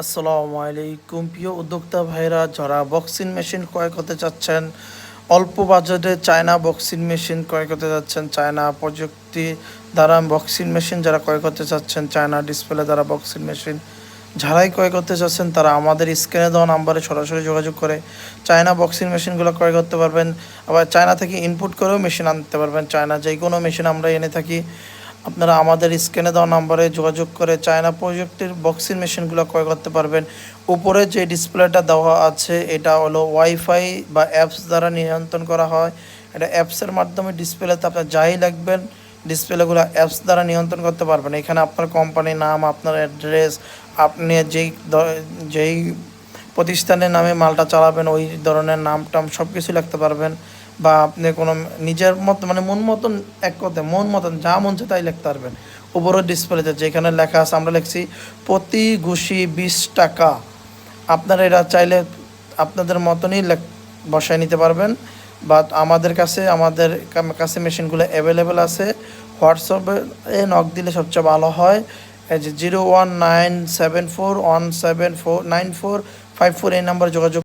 আসসালামু আলাইকুম। প্রিয় উদ্যোক্তা ভাইরা, যারা বক্সিং মেশিন ক্রয় করতে চাচ্ছেন, অল্প বাজেটে চায়না বক্সিং মেশিন ক্রয় করতে যাচ্ছেন চায়না প্রযুক্তি দ্বারা বক্সিং মেশিন যারা ক্রয় করতে চাচ্ছেন চায়না ডিসপ্লে দ্বারা বক্সিং মেশিন যারাই ক্রয় করতে চাচ্ছেন, তারা আমাদের স্ক্রিনে দেওয়া নাম্বারে সরাসরি যোগাযোগ করে চায়না বক্সিং মেশিনগুলো ক্রয় করতে পারবেন। আবার চায়না থেকে ইনপুট করেও মেশিন আনতে পারবেন। চায়না যে কোনো মেশিন আমরা এনে থাকি। আপনারা আমাদের স্ক্রিনে দেওয়া নাম্বারে যোগাযোগ করে চায়না প্রযুক্তির বক্সিং মেশিনগুলো ক্রয় করতে পারবেন। উপরে যে ডিসপ্লেটা দেওয়া আছে, এটা হলো ওয়াইফাই বা অ্যাপস দ্বারা নিয়ন্ত্রণ করা হয়। এটা অ্যাপসের মাধ্যমে ডিসপ্লেতে আপনার যাই লাগবেন, ডিসপ্লেগুলো অ্যাপস দ্বারা নিয়ন্ত্রণ করতে পারবেন। এখানে আপনার কোম্পানির নাম, আপনার অ্যাড্রেস আপনি যেই যেই প্রতিষ্ঠানের নামে মালটা চালাবেন, ওই ধরনের নাম টাম সব কিছু লিখতে পারবেন। বা আপনি কোনো নিজের মতো মানে মন মতন এক কথায় মন মতন যা মন চায় তাই লিখতে পারবেন। উপরের ডিসপ্লেতে যেখানে লেখা আছে, আমরা লিখছি প্রতি ঘুষি বিশ টাকা। আপনারা এটা চাইলে আপনাদের মতনই বসায় নিতে পারবেন। বা আমাদের কাছে আমাদের কাছে মেশিনগুলো অ্যাভেলেবেল আছে। হোয়াটসঅ্যাপে এ নক দিলে সবচেয়ে ভালো হয়। Zero one nine seven four one seven four nine four five four এই নাম্বারে যোগাযোগ